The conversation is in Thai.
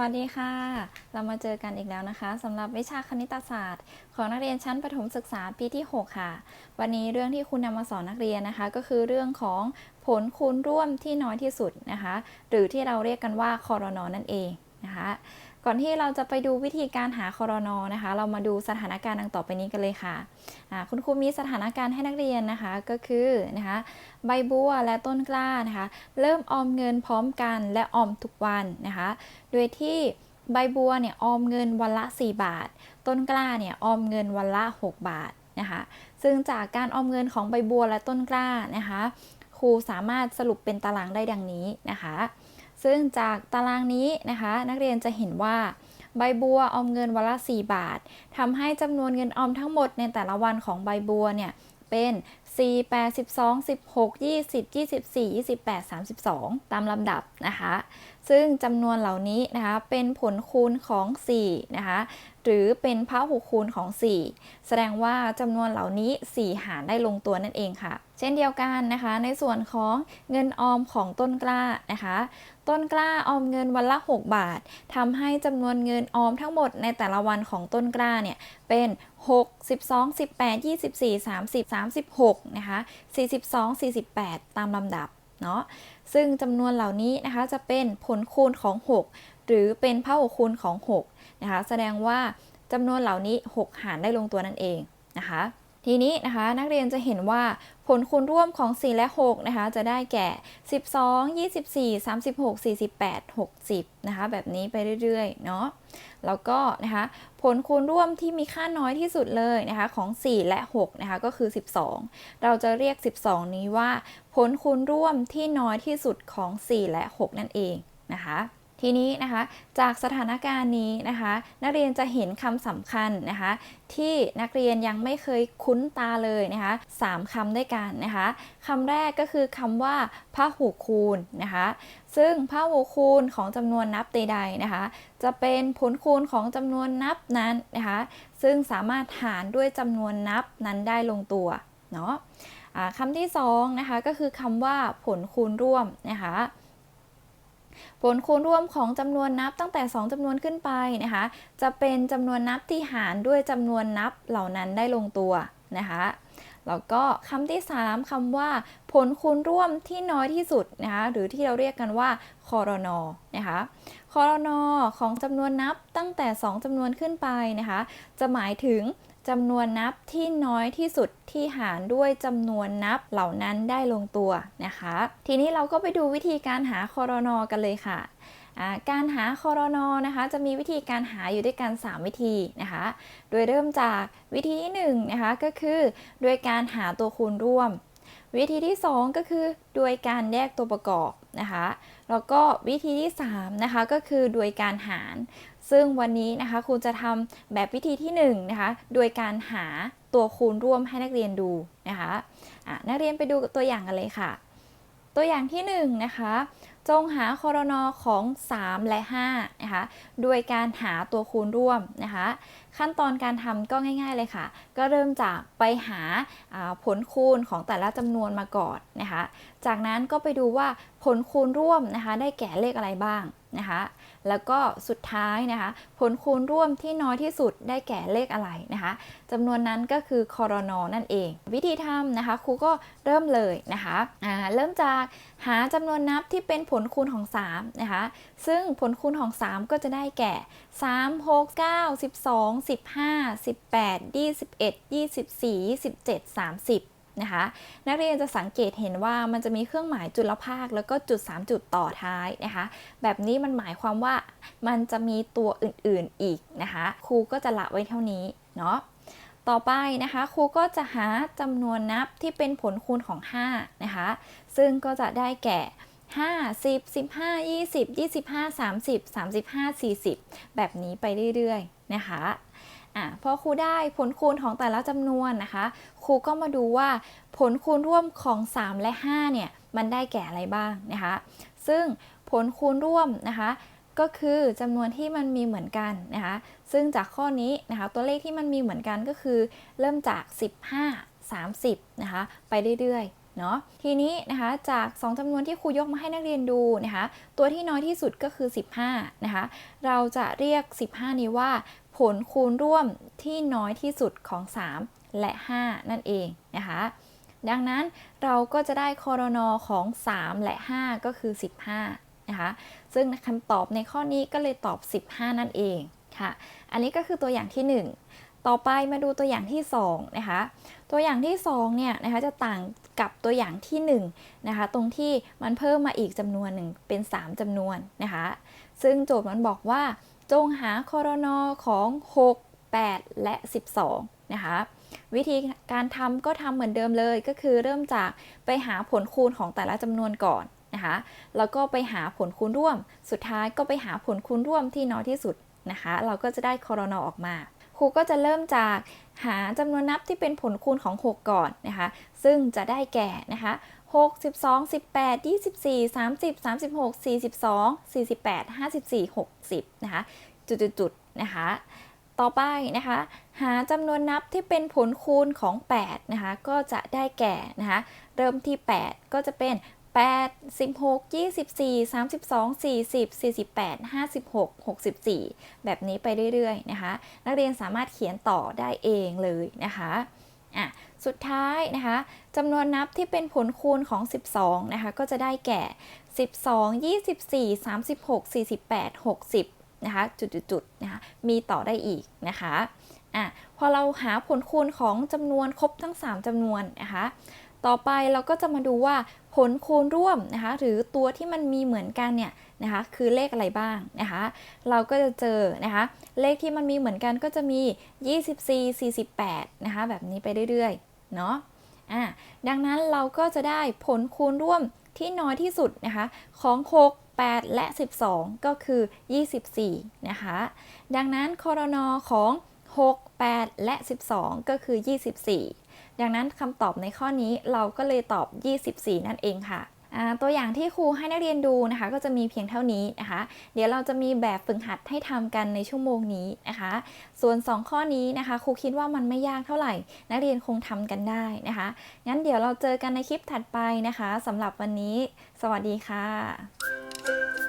วัสดีค่ะ เรามาเจอกันอีกแล้วนะคะสำหรับวิชาคณิตศาสตร์ ของนักเรียนชั้นประถมศึกษาปีที่ 6 ค่ะ วันนี้เรื่องที่คุณนำมาสอนนักเรียนนะคะ ก็คือเรื่องของผลคูณร่วมที่น้อยที่สุดนะคะ หรือที่เราเรียกกันว่าคอรนอนั่นเอง นะคะ ก่อนที่เราจะไปดูวิธีการหาคอรนอนะคะ เรามาดูสถานการณ์ดังต่อไปนี้กันเลยค่ะคุณครูมีสถานการณ์ให้นักเรียนนะคะก็คือนะคะใบบัวและต้นกล้านะคะ เริ่มออมเงินพร้อมกันและออมทุกวันนะคะ โดยที่ใบบัวเนี่ยออมเงินวันละ 4 บาท ต้นกล้าเนี่ยออมเงินวันละ 6 บาทนะคะซึ่งจากการออมเงินของใบบัวและต้นกล้านะคะครูสามารถสรุปเป็นตารางได้ดังนี้นะคะ ซึ่งจากตารางนี้นะคะ นักเรียนจะเห็นว่าใบบัวออมเงินวันละ 4 บาททำให้จำนวนเงินออมทั้งหมดในแต่ละวันของใบบัวเนี่ยเป็น 4 8 12 16 20 24 28 32 ตามลำดับนะคะ ซึ่งจำนวนเหล่านี้นะคะเป็นผลคูณของ 4 นะคะ หรือเป็นพหุคูณของ 4 แสดงว่าจำนวนเหล่านี้ 4 หารได้ลงตัวนั่นเองค่ะ เช่นเดียวกันนะคะ ในส่วนของเงินออมของต้นกล้านะคะ ต้นกล้าออมเงินวันละ 6 บาททำให้จำนวนเงินออมทั้งหมดในแต่ละวันของต้นกล้าเนี่ยเป็น6 12 18 24 30 36นะคะ42 48 ตามลำดับเนาะซึ่งจำนวนเหล่านี้นะคะจะเป็นผลคูณของ 6 หรือเป็นพหุคูณของ6นะคะแสดงว่าจำนวนเหล่านี้ 6 หารได้ลงตัวนั่นเองนะคะทีนี้นะคะนักเรียนจะเห็นว่าผลคูณร่วมของ 4 และ6นะคะจะได้แก่ 12 24 36 48 60นะคะแบบนี้ไปเรื่อยๆเนาะแล้วก็นะคะผลคูณร่วมที่มีค่าน้อยที่สุดเลยนะคะของ 4 และ6นะคะก็คือ 12 เราจะเรียก 12 นี้ว่า ผลคูณร่วมที่น้อยที่สุดของ 4 และ 6 นั่นเองนะคะ ทีนี้นะคะจากสถานการณ์นี้นะคะ นักเรียนจะเห็นคำสำคัญนะคะ ที่นักเรียนยังไม่เคยคุ้นตาเลยนะคะสามคำด้วยกันนะคะคำแรกก็คือคำว่าพหูคูณนะคะ ซึ่งพหูคูณของจำนวนนับใดๆนะคะ จะเป็นผลคูณของจำนวนนับนั้นนะคะ ซึ่งสามารถหารด้วยจำนวนนับนั้นได้ลงตัวเนาะะคำที่สองนะคะก็คือคำว่าผลคูณร่วมนะคะ ผลคูณร่วมของจำนวนนับตั้งแต่ 2จำนวนขึ้นไปนะคะ จะเป็นจำนวนนับที่หารด้วยจำนวนนับเหล่านั้นได้ลงตัวนะคะแล้วก็คำที่ 3คำว่า ผลคูณร่วมที่น้อยที่สุดนะคะหรือที่เราเรียกกันว่าคอรนอนะคะคอรนอของจำนวนนับตั้งแต่ 2จำนวนขึ้นไปนะคะ จะหมายถึง จำนวนนับที่น้อยที่สุดที่หารด้วยจำนวนนับเหล่านั้นได้ลงตัวนะคะ ทีนี้เราก็ไปดูวิธีการหาคอรนอกันเลยค่ะการหาคอรนอนะคะจะมีวิธีการหาอยู่ด้วยกัน 3 วิธีนะคะ โดยเริ่มจากวิธีที่1นะคะก็คือโดยการหาตัวคูณร่วม วิธีที่ 2 ก็คือโดยการแยกตัวประกอบนะคะ แล้วก็วิธีที่3นะคะก็คือโดยการหาร ซึ่งวันนี้นะคะครูจะทำแบบวิธีที่1นะคะโดยการหาตัวคูณร่วมให้นักเรียนดูนะคะะนักเรียนไปดูตัวอย่างกันเลยค่ะ ตัวอย่างที่1นะคะจงหาคอรนอของ 3 และ5นะคะโดยการหาตัวคูณร่วมนะคะขั้นตอนการทำก็ง่าย ๆเลยค่ะ ก็เริ่มจากไปหาผลคูณของแต่ละจำนวนมาก่อนนะคะจากนั้นก็ไปดูว่าผลคูณร่วมนะคะได้แก่เลขอะไรบ้าง นะคะ แล้วก็สุดท้ายนะคะ ผลคูณร่วมที่น้อยที่สุดได้แก่เลขอะไรนะคะจำนวนนั้นก็คือคอรนอนั่นเอง วิธีทำนะคะครูก็เริ่มเลยนะคะเริ่มจากหาจำนวนนับที่เป็นผลคูณของ3นะคะ ซึ่งผลคูณของ 3 ก็จะได้แก่ 3 6 9 12 15 18 21 24 27 30 นะคะ นักเรียนจะสังเกตเห็นว่ามันจะมีเครื่องหมายจุลภาค แล้วก็จุด 3 จุดต่อท้ายนะคะ แบบนี้มันหมายความว่ามันจะมีตัวอื่นๆอีกนะคะ ครูก็จะละไว้เท่านี้เนาะต่อไปนะคะครูก็จะหาจำนวนนับที่เป็นผลคูณของ 5 นะคะ ซึ่งก็จะได้แก่5 10 15 20 25 30 35 40 แบบนี้ไปเรื่อยๆ นะคะ อะพอครูได้ผลคูณของแต่ละจำนวนนะคะ ครูก็มาดูว่าผลคูณร่วมของ 3 และ 5 เนี่ย มันได้แก่อะไรบ้างนะคะ ซึ่งผลคูณร่วมนะคะก็คือจำนวนที่มันมีเหมือนกันนะคะ ซึ่งจากข้อนี้นะคะ ตัวเลขที่มันมีเหมือนกันก็คือ เริ่มจาก 15 30 นะคะ ไปเรื่อยๆ เนาะ ทีนี้นะคะ จาก 2จำนวนที่ครูยกมาให้นักเรียนดูนะคะ ตัวที่น้อยที่สุดก็คือ 15 นะคะ เราจะเรียก 15 นี้ว่า ผลคูณร่วมที่น้อยที่สุดของ 3 และ 5 นั่นเองนะคะ ดังนั้นเราก็จะได้คอรนอของ 3 และ 5 ก็คือ 15 นะคะ ซึ่งคำตอบในข้อนี้ก็เลยตอบ 15 นั่นเองค่ะ อันนี้ก็คือตัวอย่างที่ 1 ต่อไปมาดูตัวอย่างที่ 2 นะคะ ตัวอย่างที่ 2 เนี่ยนะคะจะต่างกับตัวอย่างที่1นะคะ ตรงที่มันเพิ่มมาอีกจำนวนหนึ่งเป็น 3จำนวนนะคะ ซึ่งโจทย์มันบอกว่า จงหาคอรนอของ 6 8 และ 12 นะคะ วิธีการทำก็ทำเหมือนเดิมเลยก็คือเริ่มจากไปหาผลคูณของแต่ละจำนวนก่อนนะคะแล้วก็ไปหาผลคูณร่วม สุดท้ายก็ไปหาผลคูณร่วมที่น้อยที่สุดนะคะ เราก็จะได้คอรนอออกมา ครูก็จะเริ่มจากหาจำนวนนับที่เป็นผลคูณของ 6 ก่อนนะคะ ซึ่งจะได้แก่นะคะ6 12 18 24 30 36 42 48 54 60นะคะจุดๆๆนะคะ ต่อไปนะคะ หาจำนวนนับที่เป็นผลคูณของ 8 นะคะ ก็จะได้แก่นะคะ เริ่มที่ 8 ก็จะเป็น 8 16 24 32 40 48 56 64 แบบนี้ไปเรื่อยๆนะคะ นักเรียนสามารถเขียนต่อได้เองเลยนะคะอะสุดท้ายนะคะจำนวนนับที่เป็นผลคูณของ 12 นะคะ ก็จะได้แก่ 12 24 36 48 60 นะคะ จุดๆนะคะ มีต่อได้อีกนะคะอะพอเราหาผลคูณของจำนวนครบทั้ง 3จำนวนนะคะ ต่อไปเราก็จะมาดูว่าผลคูณร่วมนะคะหรือตัวที่มันมีเหมือนกันเนี่ยนะคะคือเลขอะไรบ้างนะคะเราก็จะเจอนะคะเลขที่มันมีเหมือนกันก็จะมี 24 48นะคะแบบนี้ไปเรื่อยๆเนาะอะดังนั้นเราก็จะได้ผลคูณร่วมที่น้อยที่สุดนะคะของ 6 8 และ 12 ก็คือ 24 นะคะ ดังนั้นคอรนอของ 6 8 และ 12 ก็คือ 24 ดังนั้นคำตอบในข้อนี้เราก็เลยตอบ 24 นั่นเองค่ะตัวอย่างที่ครูให้นักเรียนดูนะคะ ก็จะมีเพียงเท่านี้นะคะ เดี๋ยวเราจะมีแบบฝึกหัดให้ทำกันในชั่วโมงนี้นะคะ ส่วน 2 ข้อนี้นะคะครูคิดว่ามันไม่ยากเท่าไหร่ นักเรียนคงทำกันได้นะคะ งั้นเดี๋ยวเราเจอกันในคลิปถัดไปนะคะสำหรับวันนี้ สวัสดีค่ะ